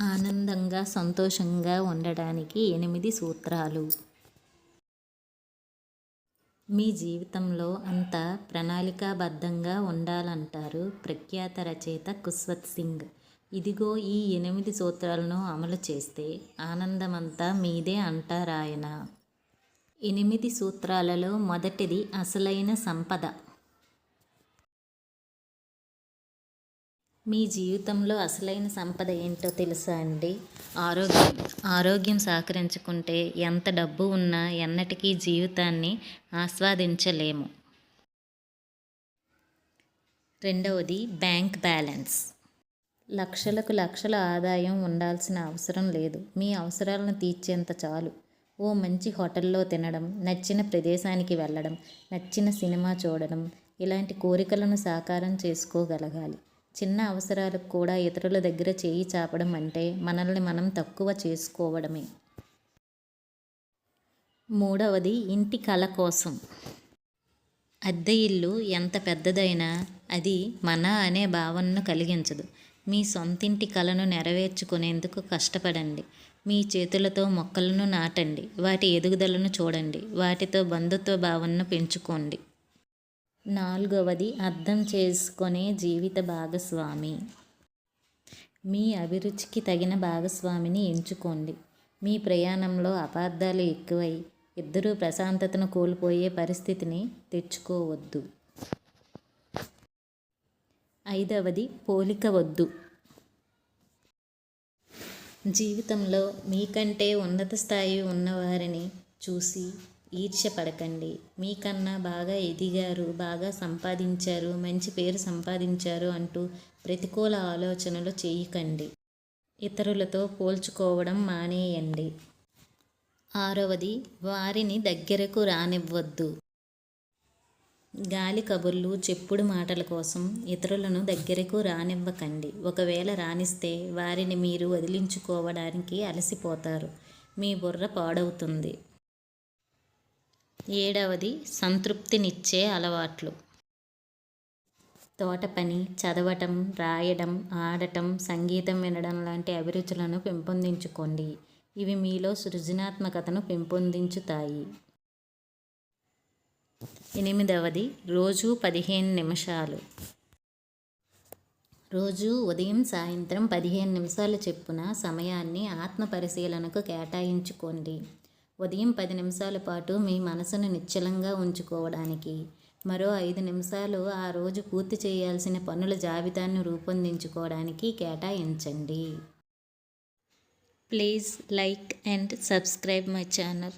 ఆనందంగా సంతోషంగా ఉండడానికి ఎనిమిది సూత్రాలు. మీ జీవితంలో అంతా ప్రణాళికాబద్ధంగా ఉండాలంటారు ప్రఖ్యాత రచయిత కుస్వత్ సింగ్. ఇదిగో ఈ ఎనిమిది సూత్రాలను అమలు చేస్తే ఆనందమంతా మీదే అంటారాయన. ఎనిమిది సూత్రాలలో మొదటిది అసలైన సంపద. మీ జీవితంలో అసలైన సంపద ఏంటో తెలుసా అండి? ఆరోగ్యం ఆరోగ్యం సహకరించుకుంటే ఎంత డబ్బు ఉన్నా ఎన్నటికీ జీవితాన్ని ఆస్వాదించలేము. రెండవది బ్యాంక్ బ్యాలెన్స్. లక్షలకు లక్షల ఆదాయం ఉండాల్సిన అవసరం లేదు. మీ అవసరాలను తీర్చేంత చాలు. ఓ మంచి హోటల్లో తినడం నచ్చిన ప్రదేశానికి వెళ్ళడం నచ్చిన సినిమా చూడడం ఇలాంటి కోరికలను సాకారం చేసుకోగలగాలి. చిన్న అవసరాలకు కూడా ఇతరుల దగ్గర చేయి చాపడం అంటే మనల్ని మనం తక్కువ చేసుకోవడమే. మూడవది ఇంటి కళ కోసం. అద్దె ఇల్లు ఎంత పెద్దదైనా అది మన అనే భావనను కలిగించదు. మీ సొంతింటి కళను నెరవేర్చుకునేందుకు కష్టపడండి. మీ చేతులతో మొక్కలను నాటండి. వాటి ఎదుగుదలను చూడండి. వాటితో బంధుత్వ భావనను పెంచుకోండి. నాలుగవది అర్థం చేసుకునే జీవిత భాగస్వామి. మీ అభిరుచికి తగిన భాగస్వామిని ఎంచుకోండి. మీ ప్రయాణంలో అపార్థాలు ఎక్కువై ఇద్దరూ ప్రశాంతతను కోల్పోయే పరిస్థితిని తెచ్చుకోవద్దు. ఐదవది పోలిక వద్దు. జీవితంలో మీకంటే ఉన్నత స్థాయి ఉన్నవారిని చూసి ఈర్ష్య పడకండి మీకన్నా బాగా ఎదిగారు బాగా సంపాదించారు మంచి పేరు సంపాదించారు అంటూ ప్రతికూల ఆలోచనలు చేయకండి. ఇతరులతో పోల్చుకోవడం మానేయండి. ఆరవది వారిని దగ్గరకు రానివ్వద్దు. గాలి కబుర్లు చెప్పుడు మాటల కోసం ఇతరులను దగ్గరకు రానివ్వకండి. ఒకవేళ రానిస్తే వారిని మీరు వదిలించుకోవడానికి అలసిపోతారు. మీ బుర్ర పాడవుతుంది. ఏడవది సంతృప్తినిచ్చే అలవాట్లు. తోట పని చదవటం రాయడం ఆడటం సంగీతం వినడం లాంటి అభిరుచులను పెంపొందించుకోండి. ఇవి మీలో సృజనాత్మకతను పెంపొందించుతాయి. ఎనిమిదవది రోజు పదిహేను నిమిషాలు. రోజు ఉదయం సాయంత్రం పదిహేను నిమిషాలు చెప్పున సమయాన్ని ఆత్మ పరిశీలనకు కేటాయించుకోండి. ఉదయం పది నిమిషాల పాటు మీ మనసును నిశ్చలంగా ఉంచుకోవడానికి. మరో ఐదు నిమిషాలు ఆ రోజు పూర్తి చేయాల్సిన పనుల జాబితాను రూపొందించుకోవడానికి కేటాయించండి. Please like and subscribe my channel.